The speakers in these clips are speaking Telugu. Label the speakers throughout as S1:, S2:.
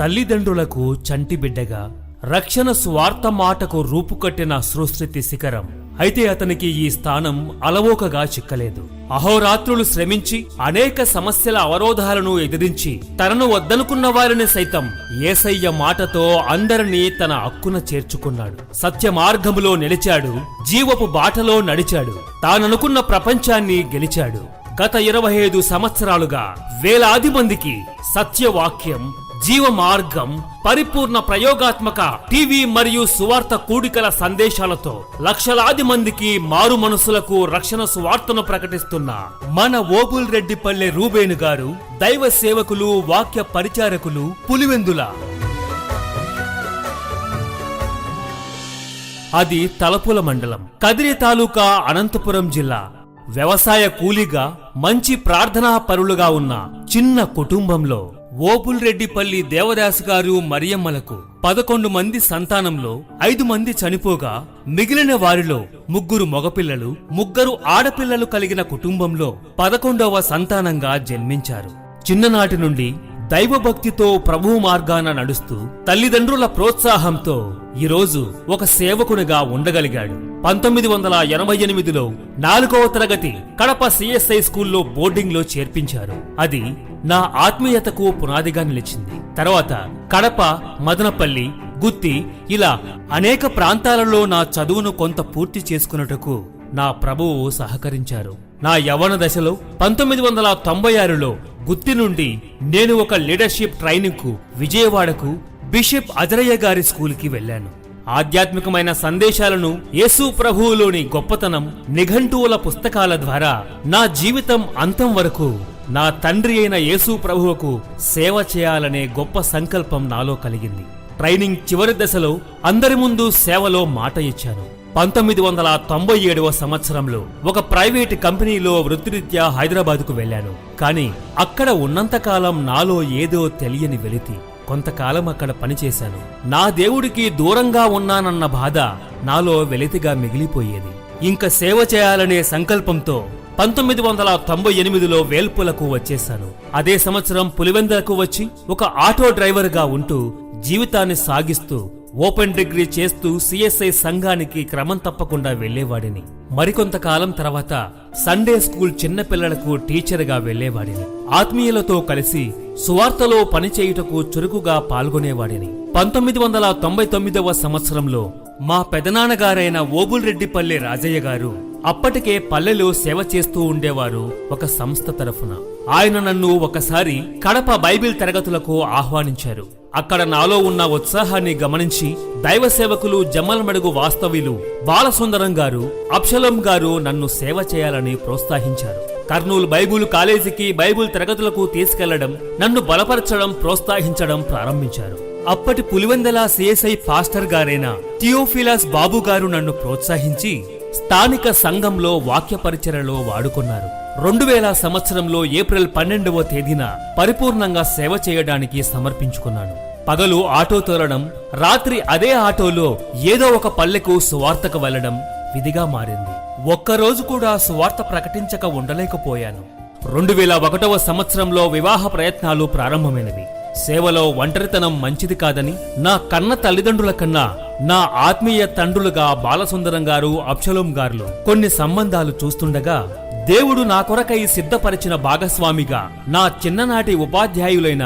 S1: తల్లిదండ్రులకు చంటి బిడ్డగా రక్షణ స్వార్థ మాటకు రూపుకట్టిన సుస్థితి శిఖరం. అయితే అతనికి ఈ స్థానం అలవోకగా చిక్కలేదు. అహోరాత్రులు శ్రమించి అనేక సమస్యల అవరోధాలను ఎదిరించి తనను వద్దనుకున్న వారిని సైతం ఏసయ్య మాటతో అందరినీ తన హక్కున చేర్చుకున్నాడు. సత్య మార్గములో నిలిచాడు జీవపు బాటలో నడిచాడు తాననుకున్న ప్రపంచాన్ని గెలిచాడు. గత ఇరవై ఐదు సంవత్సరాలుగా వేలాది మందికి సత్యవాక్యం జీవ మార్గం పరిపూర్ణ ప్రయోగాత్మక టీవీ మరియు సువార్త కూడికల సందేశాలతో లక్షలాది మందికి మారు మనసులకు రక్షణ సువార్తను ప్రకటిస్తున్న మన ఓబుల్ రెడ్డిపల్లె రూబేను గారు దైవ సేవకులు వాక్య పరిచారకులు పులివెందుల. అది తలపుల మండలం కదిరి తాలూకా అనంతపురం జిల్లా. వ్యవసాయ కూలీగా మంచి ప్రార్థనా పరులుగా ఉన్న చిన్న కుటుంబంలో. ఓపుల్రెడ్డిపల్లి దేవదాస్ గారు మరియమ్మలకు పదకొండు మంది సంతానంలో ఐదు మంది చనిపోగా మిగిలిన వారిలో ముగ్గురు మగపిల్లలు ముగ్గురు ఆడపిల్లలు కలిగిన కుటుంబంలో పదకొండవ సంతానంగా జన్మించారు. చిన్ననాటి నుండి దైవభక్తితో ప్రభు మార్గాన నడుస్తూ తల్లిదండ్రుల ప్రోత్సాహంతో ఈరోజు ఒక సేవకునిగా ఉండగలిగాడు. పంతొమ్మిది వందల ఎనభై ఎనిమిదిలో నాలుగవ తరగతి కడప సిఎస్ఐ స్కూల్లో బోర్డింగ్లో చేర్పించారు. అది నా ఆత్మీయతకు పునాదిగా నిలిచింది. తర్వాత కడప మదనపల్లి గుత్తి ఇలా అనేక ప్రాంతాలలో నా చదువును కొంత పూర్తి చేసుకున్నటకు నా ప్రభువు సహకరించారు. నా యవన దశలో పంతొమ్మిది వందల తొంభై ఆరులో గుత్తి నుండి నేను ఒక లీడర్షిప్ ట్రైనింగ్కు విజయవాడకు బిషప్ అజరయ్య గారి స్కూల్కి వెళ్ళాను. ఆధ్యాత్మికమైన సందేశాలను యేసు ప్రభువులోని గొప్పతనం నిఘంటువుల పుస్తకాల ద్వారా నా జీవితం అంతం వరకు నా తండ్రి అయిన యేసు ప్రభువుకు సేవ చేయాలనే గొప్ప సంకల్పం నాలో కలిగింది. ట్రైనింగ్ చివరి దశలో అందరి ముందు సేవలో మాట ఇచ్చాను. పంతొమ్మిది వందల తొంభై ఏడవ సంవత్సరంలో ఒక ప్రైవేట్ కంపెనీలో వృత్తిరీత్యా హైదరాబాద్కు వెళ్ళాను. కానీ అక్కడ ఉన్నంతకాలం నాలో ఏదో తెలియని వెలితి. కొంతకాలం అక్కడ పనిచేశాను. నా దేవుడికి దూరంగా ఉన్నానన్న బాధ నాలో వెలితిగా మిగిలిపోయేది. ఇంక సేవ చేయాలనే సంకల్పంతో పంతొమ్మిది వందల తొంభై ఎనిమిదిలో వేల్పులకు వచ్చేశాను. అదే సంవత్సరం పులివెందలకు వచ్చి ఒక ఆటో డ్రైవర్గా ఉంటూ జీవితాన్ని సాగిస్తూ ఓపెన్ డిగ్రీ చేస్తూ సిఎస్ఐ సంఘానికి క్రమం తప్పకుండా వెళ్ళేవాడిని మరికొంతకాలం తర్వాత సండే స్కూల్ చిన్నపిల్లలకు టీచర్గా వెళ్ళేవాడిని ఆత్మీయులతో కలిసి సువార్తలో పనిచేయుటకు చురుకుగా పాల్గొనేవాడిని. పంతొమ్మిది వందల తొంభై తొమ్మిదవ సంవత్సరంలో మా పెదనాన్నగారైన ఓబుల్రెడ్డిపల్లి రాజయ్య గారు అప్పటికే పల్లెలో సేవ చేస్తూ ఉండేవారు ఒక సంస్థ తరఫున. ఆయన నన్ను ఒకసారి కడప బైబిల్ తరగతులకు ఆహ్వానించారు. అక్కడ నాలో ఉన్న ఉత్సాహాన్ని గమనించి దైవ సేవకులు జమ్మలమడుగు వాస్తవ్యులు బాలసుందరం గారు అప్షలం గారు నన్ను సేవ చేయాలని ప్రోత్సహించారు. కర్నూలు బైబుల్ కాలేజీకి బైబుల్ తరగతులకు తీసుకెళ్ళడం నన్ను బలపరచడం ప్రోత్సహించడం ప్రారంభించారు. అప్పటి పులివెందల సిఎస్ఐ ఫాస్టర్ గారైన థియోఫిలాస్ బాబు గారు నన్ను ప్రోత్సహించి స్థానిక సంఘంలో వాక్యపరిచరలో వాడుకున్నారు. రెండు వేల సంవత్సరంలో ఏప్రిల్ పన్నెండవ తేదీన పరిపూర్ణంగా సేవ చేయడానికి సమర్పించుకున్నాను. పగలు ఆటో తోలడం రాత్రి అదే ఆటోలో ఏదో ఒక పల్లెకు సువార్తకు వెళ్ళడం విధిగా మారింది. ఒక్కరోజు కూడా సువార్త ప్రకటించక ఉండలేకపోయాను. రెండు వేల ఒకటవ సంవత్సరంలో వివాహ ప్రయత్నాలు ప్రారంభమైనవి. సేవలో ఒంటరితనం మంచిది కాదని నా కన్న తల్లిదండ్రుల కన్నా నా ఆత్మీయ తండ్రులుగా బాలసుందరం గారు అప్షలోం గారు కొన్ని సంబంధాలు చూస్తుండగా దేవుడు నా కొరకై సిద్ధపరిచిన భాగస్వామిగా నా చిన్ననాటి ఉపాధ్యాయులైన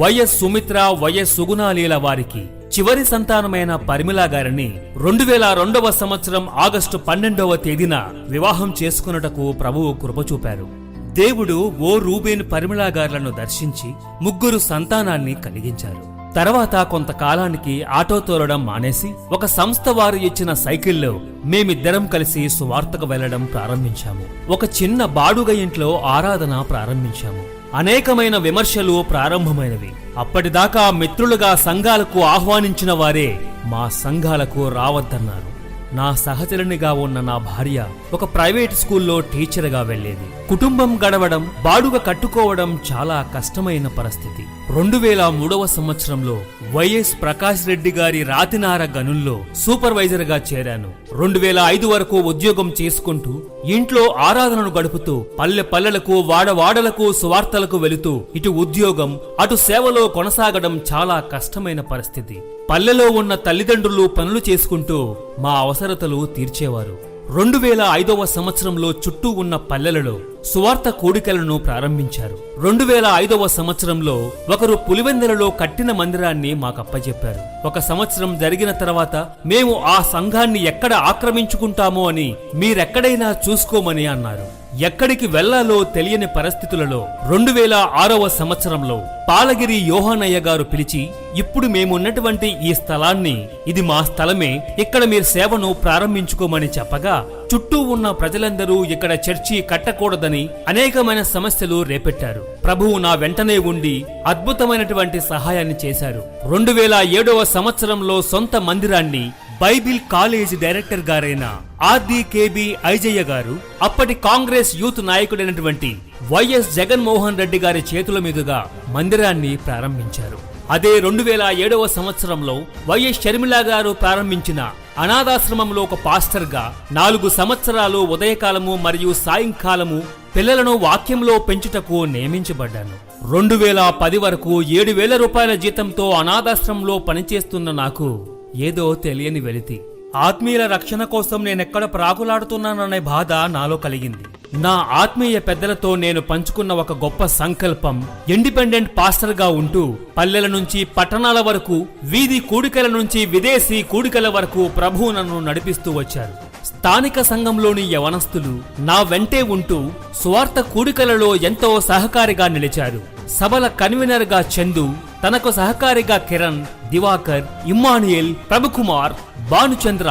S1: వైఎస్ సుమిత్ర వైఎస్ సుగుణాలీల వారికి చివరి సంతానమైన పరిమిళా గారిని రెండు వేల రెండవ సంవత్సరం ఆగస్టు పన్నెండవ తేదీన వివాహం చేసుకున్నటకు ప్రభువు కృపచూపారు దేవుడు ఓ రూబేన్ పరిమళాగారులను దర్శించి ముగ్గురు సంతానాన్ని కలిగించారు. తర్వాత కొంతకాలానికి ఆటో తోలడం మానేసి ఒక సంస్థ వారు ఇచ్చిన సైకిల్లో మేమిద్దరం కలిసి సువార్తకు వెళ్ళడం ప్రారంభించాము. ఒక చిన్న బాడుగ ఇంట్లో ఆరాధన ప్రారంభించాము. అనేకమైన విమర్శలు ప్రారంభమైనవి. అప్పటిదాకా మిత్రులుగా సంఘాలకు ఆహ్వానించిన వారే మా సంఘాలకు రావద్దన్నారు. నా సహచరునిగా ఉన్న నా భార్య ఒక ప్రైవేట్ స్కూల్లో టీచర్గా వెళ్ళేది కుటుంబం గడవడం బాడుగ కట్టుకోవడం చాలా కష్టమైన పరిస్థితి. రెండు వేల మూడవ సంవత్సరంలో వైఎస్ ప్రకాష్ రెడ్డి గారి రాతినార గనుల్లో సూపర్వైజర్గా చేరాను. రెండు వేల ఐదు వరకు ఉద్యోగం చేసుకుంటూ ఇంట్లో ఆరాధనను గడుపుతూ పల్లె పల్లెలకు వాడవాడలకు సువార్తలకు వెళుతూ ఇటు ఉద్యోగం అటు సేవలో కొనసాగడం చాలా కష్టమైన పరిస్థితి. పల్లెలో ఉన్న తల్లిదండ్రులు పనులు చేసుకుంటూ మా అవసరతలు తీర్చేవారు. రెండు వేల ఐదవ సంవత్సరంలో చుట్టూ ఉన్న పల్లెలలో సువార్త కోడికలను ప్రారంభించారు. రెండు వేల ఐదవ సంవత్సరంలో ఒకరు పులివెందలలో కట్టిన మందిరాన్ని మాకప్పజెప్పారు. ఒక సంవత్సరం జరిగిన తర్వాత మేము ఆ సంఘాన్ని ఎక్కడ ఆక్రమించుకుంటామో అని మీరెక్కడైనా చూసుకోమని అన్నారు. ఎక్కడికి వెళ్ళాలో తెలియని పరిస్థితులలో రెండు వేల ఆరవ సంవత్సరంలో పాలగిరి యోహానయ్య గారు పిలిచి ఇప్పుడు మేమున్నటువంటి ఈ స్థలాన్ని ఇది మా స్థలమే ఇక్కడ మీరు సేవను ప్రారంభించుకోమని చెప్పగా చుట్టూ ఉన్న ప్రజలందరూ ఇక్కడ చర్చి కట్టకూడదని అనేకమైన సమస్యలు రేపెట్టారు. ప్రభువు నా వెంటనే ఉండి అద్భుతమైనటువంటి సహాయాన్ని చేశారు. రెండు వేల ఏడవ సంవత్సరంలో సొంత మందిరాన్ని బైబిల్ కాలేజ్ డైరెక్టర్ గారైన ఆర్డీకేబి ఐజయ్య గారు అప్పటి కాంగ్రెస్ యూత్ నాయకుడైనటువంటి వైఎస్ జగన్మోహన్ రెడ్డి గారి చేతుల మీదుగా మందిరాన్ని ప్రారంభించారు. అదే రెండు వేల ఏడవ సంవత్సరంలో వైఎస్ షర్మిల గారు ప్రారంభించిన అనాథాశ్రమంలో ఒక పాస్టర్గా నాలుగు సంవత్సరాలు ఉదయకాలము మరియు సాయంకాలము పిల్లలను వాక్యంలో పెంచుటకు నియమించబడ్డాను. రెండు వేల పది వరకు ఏడు వేల రూపాయల జీతంతో అనాథాశ్రమంలో పనిచేస్తున్న నాకు ఏదో తెలియని వెలితి. ఆత్మీయుల రక్షణ కోసం నేనెక్కడ ప్రాకులాడుతున్నాననే బాధ నాలో కలిగింది. నా ఆత్మీయ పెద్దలతో నేను పంచుకున్న ఒక గొప్ప సంకల్పం ఇండిపెండెంట్ పాస్టర్గా ఉంటూ పల్లెల నుంచి పట్టణాల వరకు వీధి కూడికల నుంచి విదేశీ కూడికల వరకు ప్రభువు నన్ను నడిపిస్తూ వచ్చారు. స్థానిక సంఘంలోని యవనస్తులు నా వెంటే ఉంటూ స్వార్థ కూడికలలో ఎంతో సహకారిగా నిలిచారు. సభల కన్వీనర్గా చందు తనకు సహకారిగా Kiran Divakar Emmanuel Prabhukumar Bhanuchandra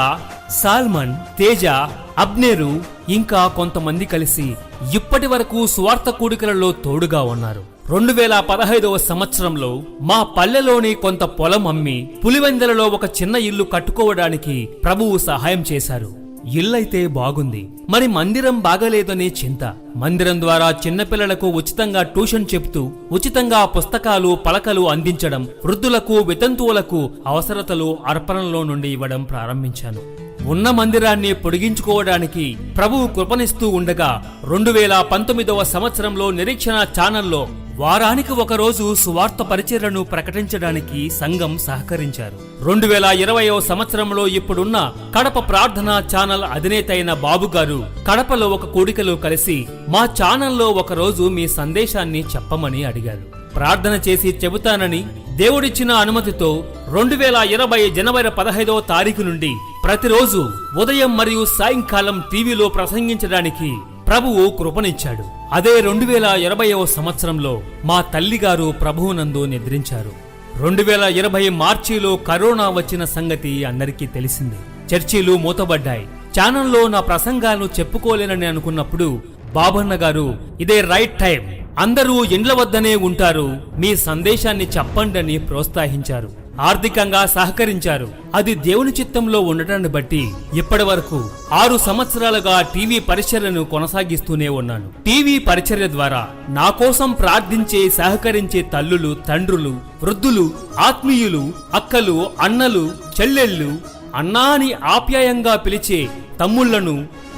S1: Solomon Teja Abner ఇంకా కొంతమంది కలిసి ఇప్పటి వరకు స్వార్థ కూడికలలో తోడుగా ఉన్నారు. రెండు వేల పదహైదవ సంవత్సరంలో మా పల్లెలోని కొంత పొలం అమ్మి పులివెందలలో ఒక చిన్న ఇల్లు కట్టుకోవడానికి ప్రభువు సహాయం చేశారు. ఇల్లైతే బాగుంది. మరి మందిరం బాగలేదనే చింత. మందిరం ద్వారా చిన్నపిల్లలకు ఉచితంగా ట్యూషన్ చెప్తూ ఉచితంగా పుస్తకాలు పలకలు అందించడం వృద్ధులకు వితంతువులకు అవసరతలు అర్పణలో నుండి ఇవ్వడం ప్రారంభించాను. ఉన్న మందిరాన్ని పొడిగించుకోవడానికి ప్రభువు కృపనిస్తూ ఉండగా రెండు వేల పంతొమ్మిదవ సంవత్సరంలో నిరీక్షణ ఛానల్లో వారానికి ఒకరోజు సువార్త పరిచర్లను ప్రకటించడానికి సంఘం సహకరించారు. రెండు వేల ఇరవయో సంవత్సరంలో ఇప్పుడున్న కడప ప్రార్థన ఛానల్ అధినేత అయిన బాబు గారు కడపలో ఒక కూడికలో కలిసి మా ఛానల్లో ఒకరోజు మీ సందేశాన్ని చెప్పమని అడిగారు. ప్రార్థన చేసి చెబుతానని దేవుడిచ్చిన అనుమతితో రెండు వేల ఇరవై జనవరి పదహైదవ తారీఖు నుండి ప్రతిరోజు ఉదయం మరియు సాయంకాలం టీవీలో ప్రసంగించడానికి ప్రభువు కృపనిచ్చాడు. అదే రెండు వేల ఇరవయవ సంవత్సరంలో మా తల్లిగారు ప్రభువునందు నిద్రించారు. రెండు వేల ఇరవై మార్చిలో కరోనా వచ్చిన సంగతి అందరికీ తెలిసింది. చర్చీలు మూతబడ్డాయి. ఛానల్లో నా ప్రసంగాలను చెప్పుకోలేనని అనుకున్నప్పుడు బాబన్న గారు ఇదే రైట్ టైం. అందరూ ఇండ్ల వద్దనే ఉంటారు. మీ సందేశాన్ని చెప్పండని ప్రోత్సహించారు. ఆర్థికంగా సహకరించారు. అది దేవుని చిత్తంలో ఉండటాన్ని బట్టి ఇప్పటి వరకు ఆరు సంవత్సరాలుగా టీవీ పరిచర్యను కొనసాగిస్తూనే ఉన్నాను. టీవీ పరిచర్య ద్వారా నా కోసం ప్రార్థించే సహకరించే తల్లులు తండ్రులు వృద్ధులు ఆత్మీయులు అక్కలు అన్నలు చెల్లెళ్ళు అన్నాని ఆప్యాయంగా పిలిచే తమ్ముళ్ళను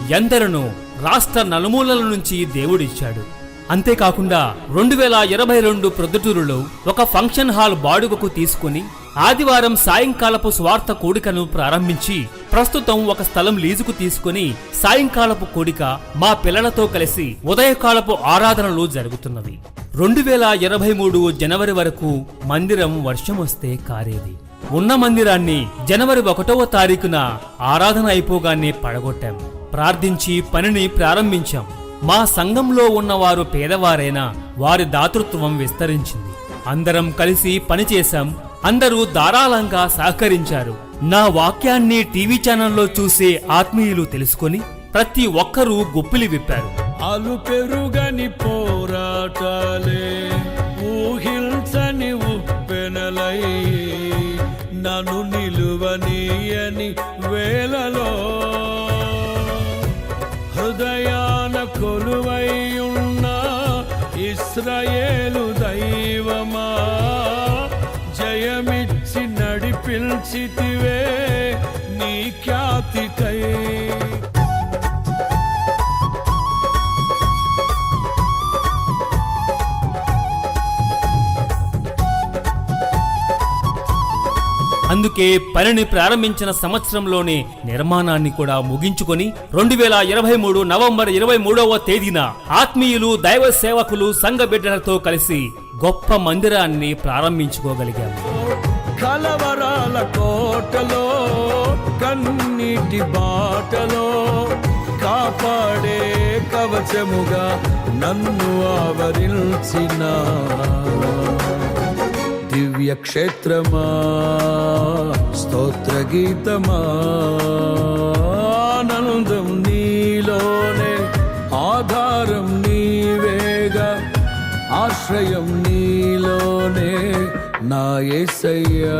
S1: ఎందరనో రాష్ట్ర నలుమూలల నుంచి దేవుడిచ్చాడు. అంతేకాకుండా రెండు వేల ఇరవై రెండు ప్రొద్దుటూరులో ఒక ఫంక్షన్ హాల్ బాడుగకు తీసుకుని ఆదివారం సాయంకాలపు స్వార్థ కోడికను ప్రారంభించి ప్రస్తుతం ఒక స్థలం లీజుకు తీసుకుని సాయంకాలపు కోడిక మా పిల్లలతో కలిసి ఉదయకాలపు ఆరాధనలు జరుగుతున్నవి రెండు వేల ఇరవై మూడు జనవరి వరకు మందిరం వర్షం వస్తే కారేది. ఉన్న మందిరాన్ని జనవరి ఒకటవ తారీఖున ఆరాధన అయిపోగానే పడగొట్టాం. ప్రార్థించి పనిని ప్రారంభించాం. మా సంఘంలో ఉన్నవారు పేదవారైనా వారి దాతృత్వం విస్తరించింది. అందరం కలిసి పనిచేశాం అందరూ ధారాళంగా సహకరించారు. నా వాక్యాన్ని టీవీ ఛానల్లో చూసే ఆత్మీయులు తెలుసుకొని ప్రతి ఒక్కరూ గుప్పిలి విప్పారు.
S2: అలు పెరుగని పోరాటాలే.
S1: అందుకే పనిని ప్రారంభించిన సంవత్సరంలోనే నిర్మాణాన్ని కూడా ముగించుకొని రెండు వేల ఇరవై మూడు నవంబర్ ఇరవై మూడవ తేదీన ఆత్మీయులు దైవ సేవకులు సంఘ బిడ్డలతో కలిసి గొప్ప మందిరాన్ని ప్రారంభించుకోగలిగాము.
S2: కలవరాల కోటలో కన్నీటి బాటలో కాపాడే కవచముగా నన్ను ఆవరించిన దివ్య క్షేత్రమా స్తోత్ర గీతమా ఏసయ్యా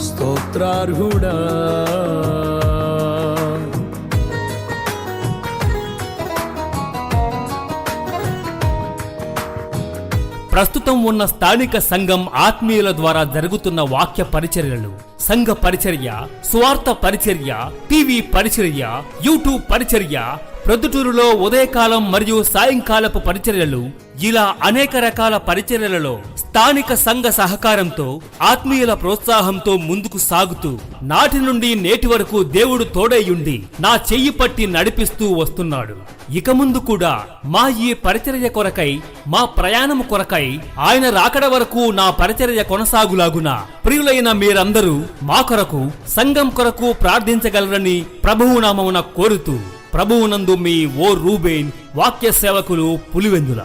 S2: స్తోత్రార్హుడా.
S1: ప్రస్తుతం ఉన్న స్థానిక సంఘం ఆత్మీయుల ద్వారా జరుగుతున్న వాక్య పరిచర్యలు సంఘ పరిచర్య స్వార్థ పరిచర్య టీవీ పరిచర్య యూట్యూబ్ పరిచర్య ప్రొద్దుటూరులో ఉదయకాలం మరియు సాయంకాలపు పరిచర్యలు ఇలా అనేక రకాల పరిచర్యలలో స్థానిక సంఘ సహకారంతో ఆత్మీయుల ప్రోత్సాహంతో ముందుకు సాగుతూ నాటి నుండి నేటి వరకు దేవుడు తోడైయుండి నా చెయ్యి పట్టి నడిపిస్తూ వస్తున్నాడు. ఇక ముందు కూడా మా ఈ పరిచర్య కొరకై మా ప్రయాణం కొరకై ఆయన రాకడ వరకు నా పరిచర్య కొనసాగులాగున ప్రియులైన మీరందరూ మా కొరకు సంఘం కొరకు ప్రార్థించగలరని ప్రభువు నామమున కోరుతూ ప్రభువునందు మీ ఓ రూబేన్ వాక్య సేవకులు పులివెందుల.